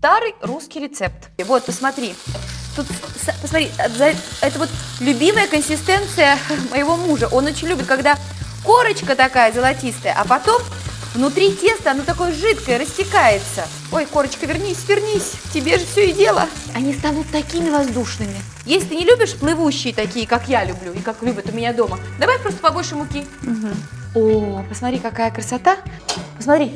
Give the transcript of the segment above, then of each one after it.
Старый русский рецепт. Вот, посмотри. Тут, посмотри, это вот любимая консистенция моего мужа. Он очень любит, когда корочка такая золотистая, а потом внутри теста оно такое жидкое, растекается. Ой, корочка, вернись, вернись, тебе же все и дело. Они станут такими воздушными. Если ты не любишь плывущие такие, как я люблю и как любят у меня дома, давай просто побольше муки. О, посмотри, какая красота. Посмотри,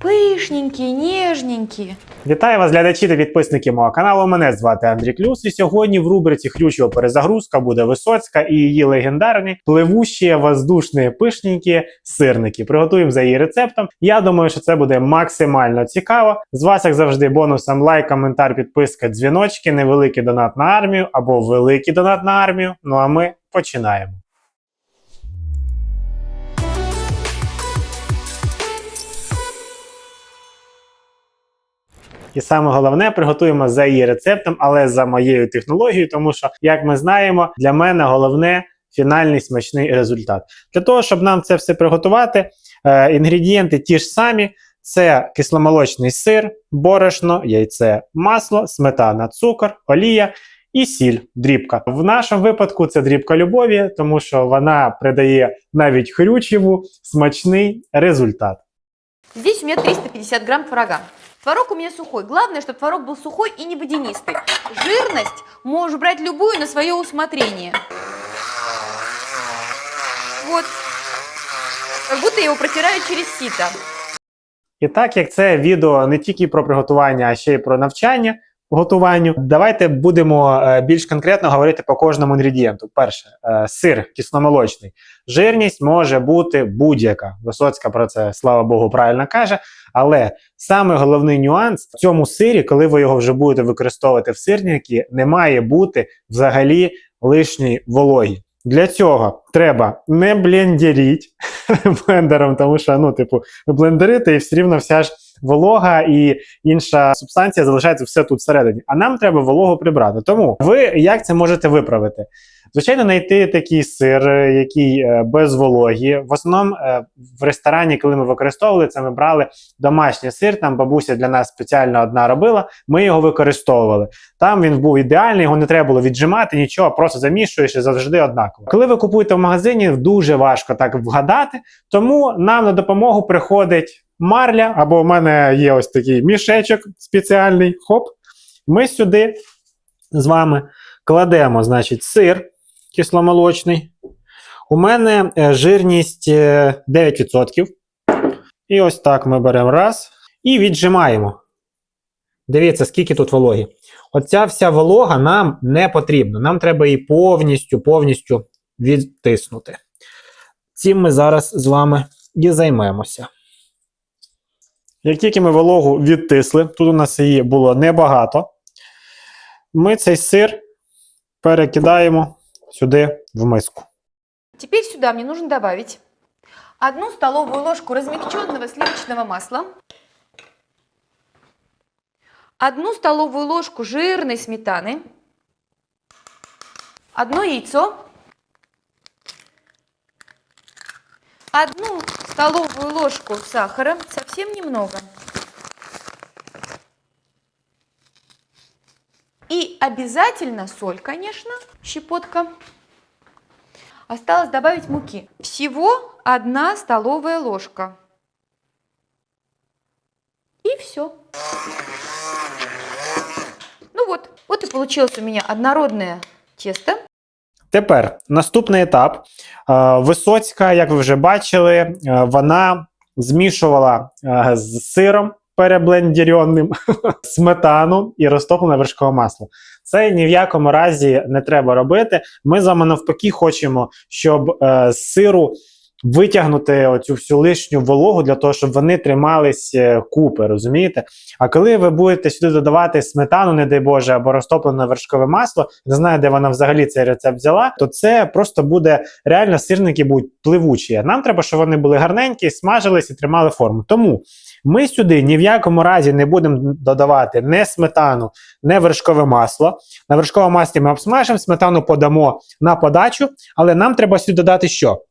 пышненькие, нежненькие. Вітаю вас, глядачі та підписники мого каналу. Мене звати Андрій Клюс. І сьогодні в рубриці Хрючова перезагрузка буде Висоцька і її легендарні пливущі, воздушні, пишненькі сирники. Приготуємо за її рецептом. Я думаю, що це буде максимально цікаво. З вас, як завжди, бонусом лайк, коментар, підписка, дзвіночки, невеликий донат на армію або великий донат на армію. Ну а ми починаємо. І саме головне приготуємо за її рецептом, але за моєю технологією, тому що, як ми знаємо, для мене головне фінальний смачний результат. Для того, щоб нам це все приготувати, е, інгредієнти ті ж самі: це кисломолочний сир, борошно, яйце, масло, сметана, цукор, олія. І сіль, дрібка. В нашому випадку це дрібка любові, тому що вона придає навіть хрючеву смачний результат. Здесь у меня 350 грамм творога. Творог у меня сухой. Главное, чтобы творог был сухой и не водянистый. Жирность можешь брать любую на свое усмотрение. Вот. Как будто я его протираю через сито. І так як це відео не тільки про приготування, а ще й про навчання готуванню, давайте будемо е, більш конкретно говорити по кожному інгредієнту. Перше, е, сир кисломолочний. Жирність може бути будь-яка. Висоцька про це, слава Богу, правильно каже. Але саме головний нюанс в цьому сирі, коли ви його вже будете використовувати в сирники, не має бути взагалі лишньої вологі. Для цього треба не блендеріть блендером, тому що ну, типу, блендерити і все рівно вся ж волога і інша субстанція залишається все тут всередині. А нам треба вологу прибрати. Тому ви як це можете виправити? Звичайно, знайти такий сир, який е, без вологі. В основному е, в ресторані, коли ми використовували це, ми брали домашній сир. Там бабуся для нас спеціально одна робила. Ми його використовували. Там він був ідеальний, його не треба було віджимати, нічого, просто замішуєш і завжди однаково. Коли ви купуєте в магазині, дуже важко так вгадати. Тому нам на допомогу приходить марля, або в мене є ось такий мішечок спеціальний. Хоп. Ми сюди з вами кладемо, значить, сир кисломолочний. У мене е, жирність е, 9%. І ось так ми беремо раз і віджимаємо. Дивіться, скільки тут вологі. Оця вся волога нам не потрібна. Нам треба її повністю, повністю відтиснути. Цим ми зараз з вами і займемося. Як тільки ми вологу відтисли, тут у нас її було небагато, ми цей сир перекидаємо сюди в миску. Теперь сюда мне нужно добавить одну столовую ложку размягченного сливочного масла, одну столовую ложку жирной сметаны, одно яйцо, одну столовую ложку сахара, совсем немного. И обязательно соль, конечно, щепотка. Осталось добавить муки. Всего одна столовая ложка. И все. Ну вот, вот и получилось у меня однородное тесто. Тепер наступний етап. Е, Висоцька, як ви вже бачили, е, вона змішувала е, з сиром переблендіреним сметану і розтоплене вершкове масло. Це ні в якому разі не треба робити. Ми з вами навпаки хочемо, щоб з сиру витягнути оцю всю лишню вологу для того, щоб вони тримались е, купи, розумієте? А коли ви будете сюди додавати сметану, не дай Боже, або розтоплене вершкове масло, не знаю, де вона взагалі цей рецепт взяла, то це просто буде реально сирники будуть пливучі. Нам треба, щоб вони були гарненькі, смажились і тримали форму. Тому ми сюди ні в якому разі не будемо додавати не сметану, не вершкове масло. На вершковому маслі ми обсмажимо, сметану подамо на подачу, але нам треба сюди додати що?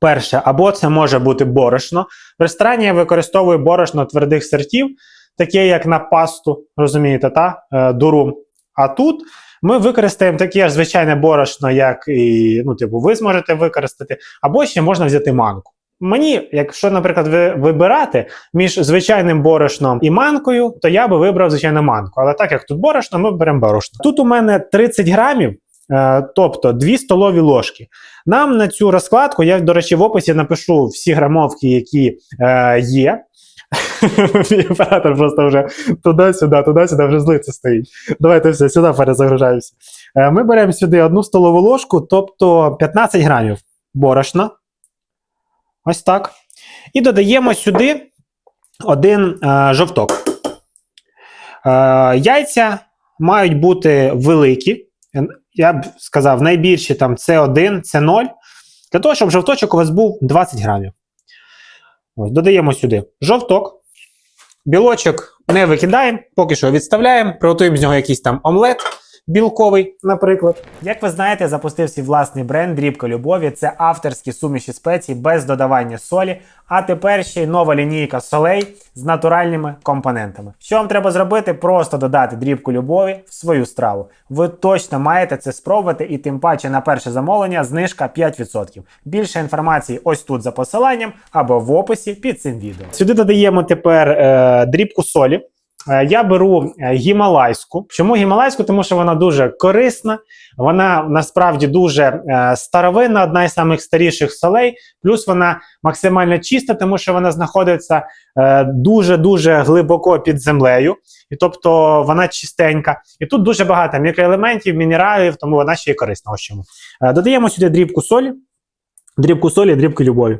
Перше, або це може бути борошно. В ресторані я використовую борошно твердих сортів. таке як на пасту, розумієте, та? Е, дурум. А тут ми використаємо таке ж звичайне борошно, як і ну, типу, ви зможете використати, або ще можна взяти манку. Мені, якщо, наприклад, ви вибирати між звичайним борошном і манкою, то я би вибрав звичайно манку. Але так як тут борошно, ми беремо борошно. Тут у мене 30 грамів, тобто 2 столові ложки. Нам на цю розкладку, я, до речі, в описі напишу всі грамовки, які е, є. Мій оператор просто вже туди-сюди, туди-сюди вже злиться стоїть. Давайте все, сюди перезагружаємося. Е, Ми беремо сюди одну столову ложку, тобто 15 грамів борошна. Ось так. І додаємо сюди один е, жовток. Е, яйця мають бути великі. Я б сказав, найбільші там це 1, це 0. Для того, щоб жовточок у вас був 20 грамів. Ось, додаємо сюди жовток. Білочок не викидаємо, поки що відставляємо, приготуємо з нього якийсь там омлет білковий, наприклад. Як ви знаєте, запустив свій власний бренд Дрібка Любові. Це авторські суміші спецій без додавання солі. А тепер ще й нова лінійка солей з натуральними компонентами. Що вам треба зробити? Просто додати дрібку любові в свою страву. Ви точно маєте це спробувати, і тим паче на перше замовлення знижка 5%. Більше інформації ось тут за посиланням або в описі під цим відео. Сюди додаємо тепер е, дрібку солі. Е, Я беру е, гімалайську. Чому гімалайську? Тому що вона дуже корисна, вона насправді дуже е, старовинна, одна із самих старіших солей. Плюс вона максимально чиста, тому що вона знаходиться дуже-дуже глибоко під землею, і тобто вона чистенька. І тут дуже багато мікроелементів, мінералів, тому вона ще й корисна. Ось чому. Додаємо сюди дрібку солі, дрібку солі, дрібку любові.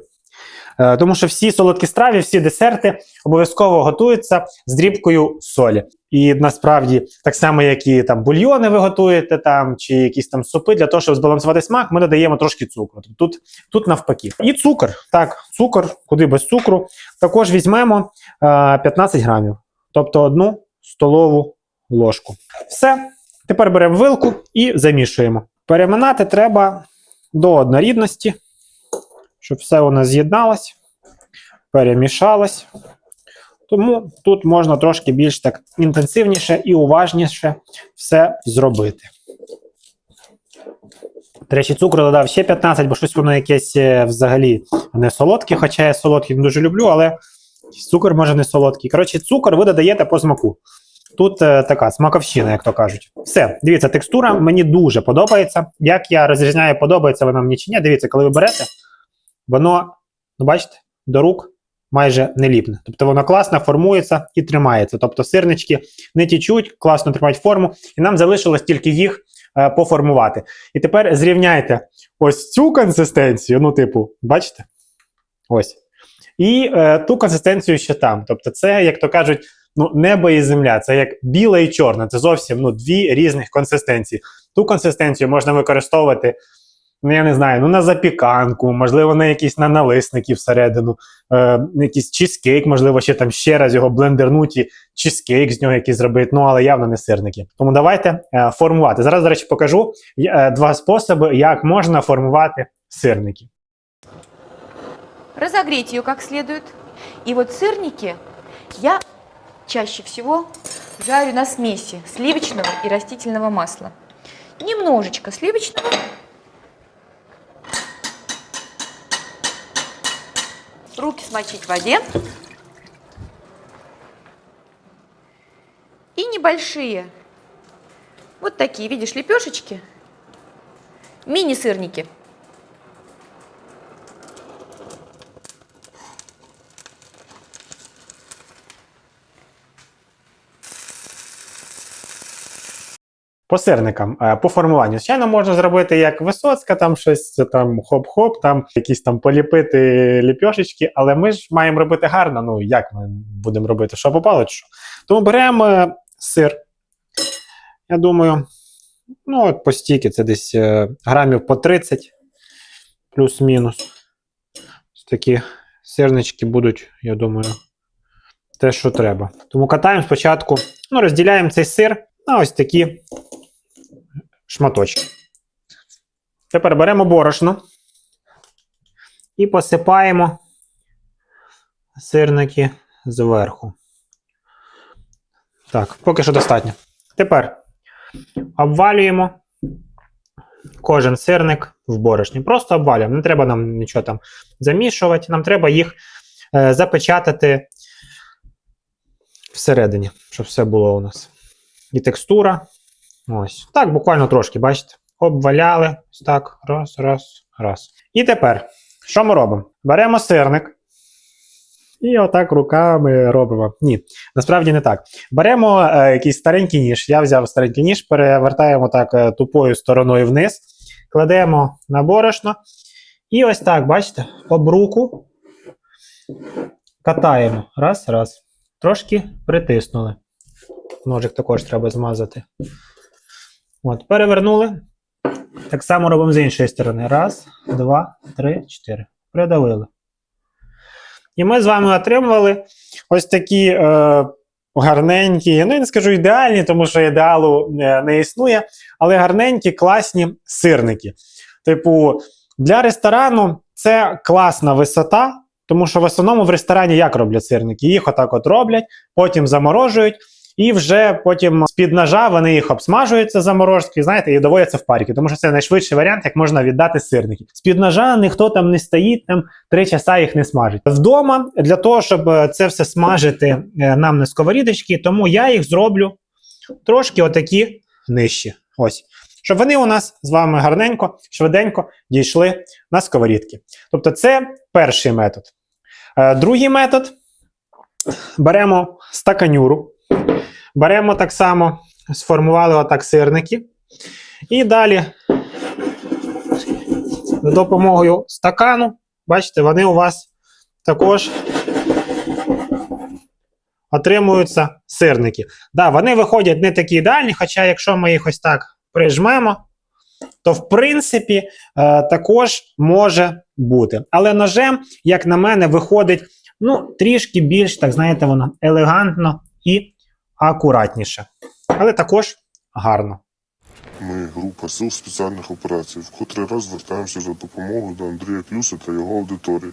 Е, Тому що всі солодкі страви, всі десерти обов'язково готуються з дрібкою солі. І насправді, так само, як і там бульйони ви готуєте, там, чи якісь там супи, для того, щоб збалансувати смак, ми додаємо трошки цукру. Тобто Тут, тут навпаки. І цукор. Так, цукор, куди без цукру. Також візьмемо е, 15 грамів, тобто одну столову ложку. Все. Тепер беремо вилку і замішуємо. Переминати треба до однорідності щоб все нас з'єдналось, перемішалось. Тому тут можна трошки більш так інтенсивніше і уважніше все зробити. До речі, цукру додав ще 15, бо щось воно якесь е, взагалі не солодке, хоча я солодкий не дуже люблю, але цукор може не солодкий. Коротше, цукор ви додаєте по смаку. Тут е, така смаковщина, як то кажуть. Все, дивіться, текстура мені дуже подобається. Як я розрізняю, подобається вона мені чи ні. Дивіться, коли ви берете, воно, ну бачите, до рук майже не ліпне. Тобто воно класно формується і тримається. Тобто сирнички не тічуть, класно тримають форму, і нам залишилось тільки їх е, поформувати. І тепер зрівняйте ось цю консистенцію, ну, типу, бачите? Ось. І е, ту консистенцію, що там. Тобто, це, як то кажуть, ну, небо і земля. Це як біле і чорне. Це зовсім ну, дві різних консистенції. Ту консистенцію можна використовувати ну я не знаю, ну на запіканку, можливо, на якісь на налисники всередину, е, якийсь чизкейк, можливо, ще там ще раз його блендернуть і чизкейк з нього якийсь зробити, ну але явно не сирники. Тому давайте е, формувати. Зараз, до речі, покажу е, два способи, як можна формувати сирники. Разогреть ее как следует. И вот сырники я чаще всего жарю на смеси сливочного и растительного масла. Немножечко сливочного. Руки смочить в воде. И небольшие, вот такие, видишь, лепешечки, мини-сырники. По сирникам, е, по формуванню. Звичайно, можна зробити як Висоцька, там щось там хоп-хоп, там якісь там поліпити ліпьошечки, але ми ж маємо робити гарно. Ну як ми будемо робити, що попало, чи що. Тому беремо е, сир. Я думаю, ну от по стільки це десь е, грамів по 30, плюс-мінус. Ось Такі сирнички будуть, я думаю, те, що треба. Тому катаємо спочатку, ну, розділяємо цей сир на ось такі шматочки. Тепер беремо борошно і посипаємо сирники зверху. Так, поки що достатньо. Тепер обвалюємо кожен сирник в борошні. Просто обвалюємо. Не треба нам нічого там замішувати. Нам треба їх е, запечатати всередині, щоб все було у нас. І текстура. Ось. Так, буквально трошки, бачите? Обваляли. Ось так. Раз, раз, раз. І тепер, що ми робимо? Беремо сирник. І отак руками робимо. Ні, насправді не так. Беремо е, якийсь старенький ніж. Я взяв старенький ніж, перевертаємо так е, тупою стороною вниз, кладемо на борошно. І ось так, бачите, об руку катаємо. Раз, раз. Трошки притиснули. Ножик також треба змазати. От, перевернули. Так само робимо з іншої сторони. Раз, два, три, чотири. Придавили. І ми з вами отримували ось такі е, гарненькі, ну я не скажу ідеальні, тому що ідеалу е, не існує, але гарненькі, класні сирники. Типу, для ресторану це класна висота, тому що в основному в ресторані як роблять сирники? Їх отак от роблять, потім заморожують. І вже потім з-під ножа вони їх обсмажуються заморозки, знаєте, і доводяться в парки, тому що це найшвидший варіант, як можна віддати сирники. З-під ножа ніхто там не стоїть, там три часа їх не смажить. Вдома для того, щоб е, це все смажити е, нам на сковорідочки, тому я їх зроблю трошки отакі нижчі. Ось. Щоб вони у нас з вами гарненько, швиденько дійшли на сковорідки. Тобто, це перший метод. Е, Другий метод беремо стаканюру. Беремо так само, сформували отак сирники. І далі за допомогою стакану, бачите, вони у вас також отримуються сирники. Да, вони виходять не такі ідеальні, хоча якщо ми їх ось так прижмемо, то в принципі е, також може бути. Але ножем, як на мене, виходить ну, трішки більш, так знаєте, воно елегантно і акуратніше. Але також гарно. Ми, група сил спеціальних операцій, в котрий раз звертаємося за допомогою до Андрія Клюса та його аудиторії.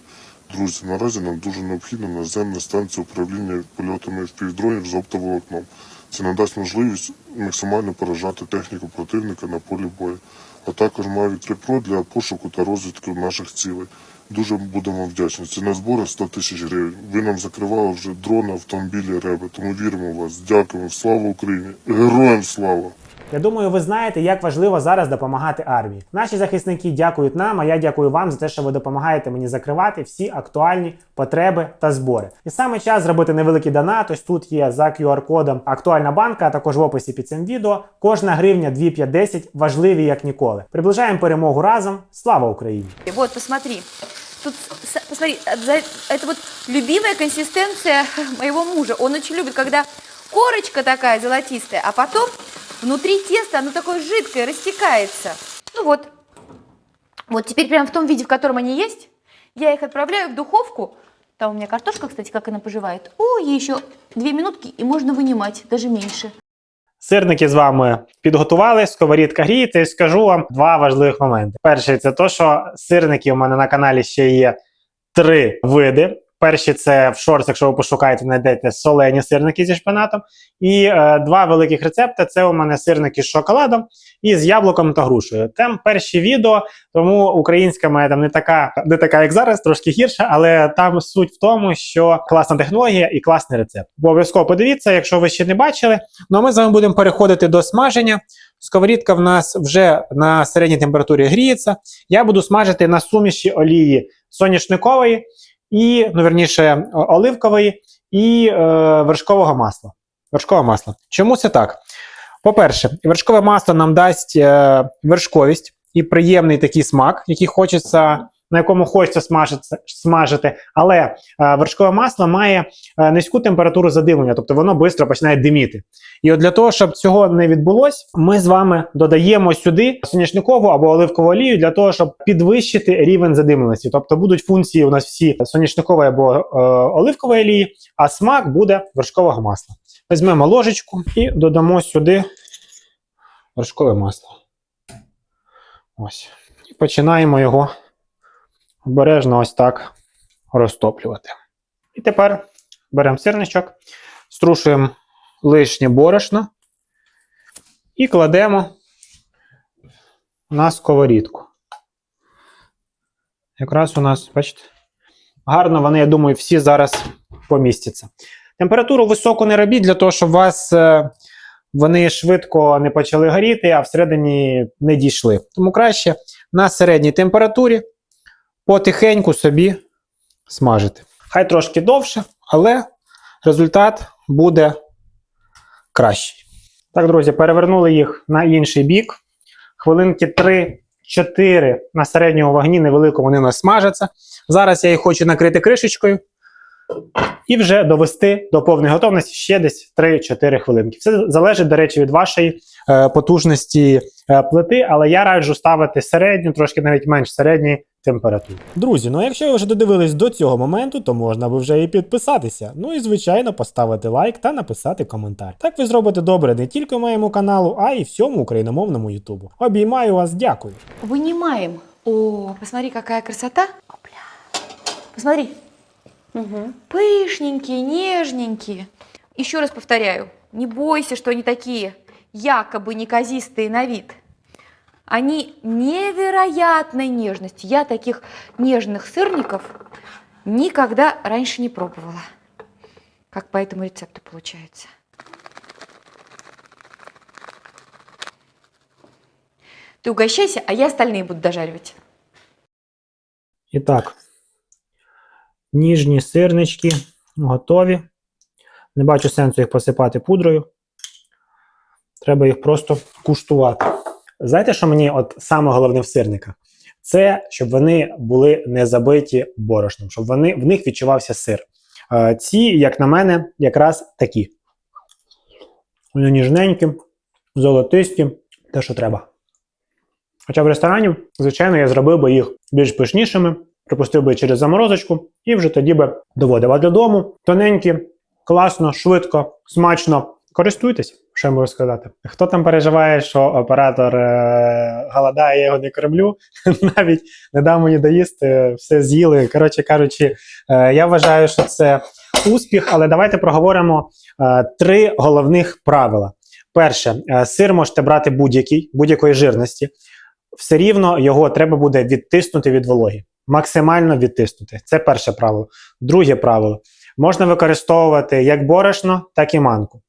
Друзі, наразі нам дуже необхідна наземна станція управління польотами впівдронів з оптоволокном. Це надасть можливість максимально поражати техніку противника на полі бою, а також Mavic 3 Pro для пошуку та розвідки наших цілей. Дуже будемо вдячні. Це на збори 100 тисяч гривень. Ви нам закривали вже дрони, автомобілі, реби. Тому віримо в вас. Дякуємо. Слава Україні! Героям слава! Я думаю, ви знаєте, як важливо зараз допомагати армії. Наші захисники дякують нам, а я дякую вам за те, що ви допомагаєте мені закривати всі актуальні потреби та збори. І саме час зробити невеликий донат. Ось тут є за QR-кодом актуальна банка, а також в описі під цим відео. Кожна гривня 2,5-10 важливі як ніколи. Приближаємо перемогу разом. Слава Україні! Вот, посмотри. Тут, посмотри, от- за- это вот любимая консистенция моего мужа. Он очень любит, когда корочка такая золотистая, а потом внутри теста оно такое жидкое, растекается. Ну вот. Вот теперь прямо в том виде, в котором они есть, я их отправляю в духовку. Там у меня картошка, кстати, как она поживает. О, ей еще две минутки, и можно вынимать, даже меньше. Сирники з вами підготували, сковорідка гріється, і скажу вам два важливих моменти. Перший це то, що сирники у мене на каналі ще є три види. Перші це в шорт, якщо ви пошукаєте, знайдете солені сирники зі шпинатом. І е, два великих рецепти це у мене сирники з шоколадом і з яблуком та грушею. Там перші відео, тому українська моя там не така, не така, як зараз, трошки гірша, але там суть в тому, що класна технологія і класний рецепт. Бо обов'язково подивіться, якщо ви ще не бачили. Ну а ми з вами будемо переходити до смаження. Сковорідка в нас вже на середній температурі гріється. Я буду смажити на суміші олії соняшникової і, ну верніше, оливковий і е, вершкового масла. Вершкове масло. Чому це так? По-перше, вершкове масло нам дасть е, вершковість і приємний такий смак, який хочеться, на якому хочеться смажити, смажити. Але е, вершкове масло має е, низьку температуру задимлення, тобто воно швидко починає диміти. І от для того, щоб цього не відбулося, ми з вами додаємо сюди соняшникову або оливкову олію для того, щоб підвищити рівень задимленості. Тобто будуть функції у нас всі соняшникової або е, оливкової олії, а смак буде вершкового масла. Візьмемо ложечку і додамо сюди вершкове масло. Ось. І починаємо його обережно ось так розтоплювати. І тепер беремо сирничок, струшуємо лишнє борошно і кладемо на сковорідку. Якраз у нас, бачите, гарно вони, я думаю, всі зараз помістяться. Температуру високу не робіть для того, щоб у вас е, вони швидко не почали горіти, а всередині не дійшли. Тому краще на середній температурі потихеньку собі смажити. Хай трошки довше, але результат буде кращий. Так, друзі, перевернули їх на інший бік. Хвилинки 3-4 на середньому вогні невеликому вони у нас смажаться. Зараз я їх хочу накрити кришечкою і вже довести до повної готовності ще десь 3-4 хвилинки. Все залежить, до речі, від вашої е, потужності е, плити, але я раджу ставити середню, трошки навіть менш середньої температури. Друзі, ну а якщо ви вже додивились до цього моменту, то можна би вже і підписатися. Ну і звичайно поставити лайк та написати коментар. Так ви зробите добре не тільки моєму каналу, а й всьому україномовному Ютубу. Обіймаю вас, дякую. Вынимаем. О, посмотри, какая красота. Опля. Посмотри. Пышненькие, нежненькие. Еще раз повторяю, не бойся, что они такие якобы неказистые на вид. Они невероятной нежности. Я таких нежных сырников никогда раньше не пробовала. Как по этому рецепту получается. Ты угощайся, а я остальные буду дожаривать. І так, ніжні сирнички готові. Не бачу сенсу їх посипати пудрою. Треба їх просто куштувати. Знаєте, що мені от саме головне в сирниках? Це щоб вони були не забиті борошном, щоб вони, в них відчувався сир. Е, Ці, як на мене, якраз такі. Вони ніжненькі, золотисті, те, що треба. Хоча в ресторані, звичайно, я зробив би їх більш пишнішими, пропустив би через заморозочку і вже тоді би доводив. А додому тоненькі, класно, швидко, смачно. Користуйтесь, що я можу сказати. Хто там переживає, що оператор е- голодає, я його не кормлю, навіть не дав мені доїсти, все з'їли. Коротше кажучи, е- я вважаю, що це успіх, але давайте проговоримо е- три головних правила. Перше, е, сир можете брати будь-який, будь-якої жирності все рівно його треба буде відтиснути від вологи. Максимально відтиснути. Це перше правило. Друге правило. Можна використовувати як борошно, так і манку.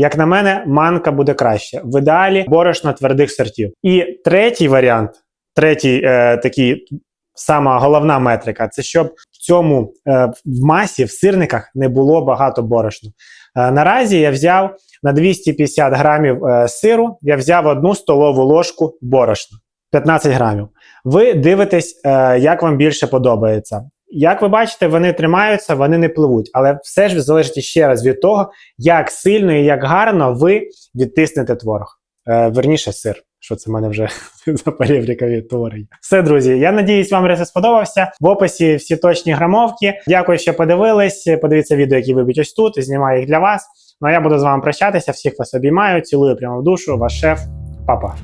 Як на мене, манка буде краще. В ідеалі борошно твердих сортів. І третій варіант, третій е, такий сама головна метрика це щоб в цьому е, в масі, в сирниках не було багато борошна. Е, наразі я взяв на 250 грамів е, сиру, я взяв одну столову ложку борошна. 15 грамів. Ви дивитесь, е, як вам більше подобається. Як ви бачите, вони тримаються, вони не пливуть. Але все ж залежить ще раз від того, як сильно і як гарно ви відтиснете творог. Е, верніше, сир. Що це в мене вже за переврікові творення. Все, друзі. Я надіюсь, вам рецепт сподобався. В описі всі точні грамовки. Дякую, що подивились. Подивіться відео, які вибіть ось тут. Знімаю їх для вас. Ну а я буду з вами прощатися. Всіх вас обіймаю. Цілую прямо в душу. Ваш шеф, папа.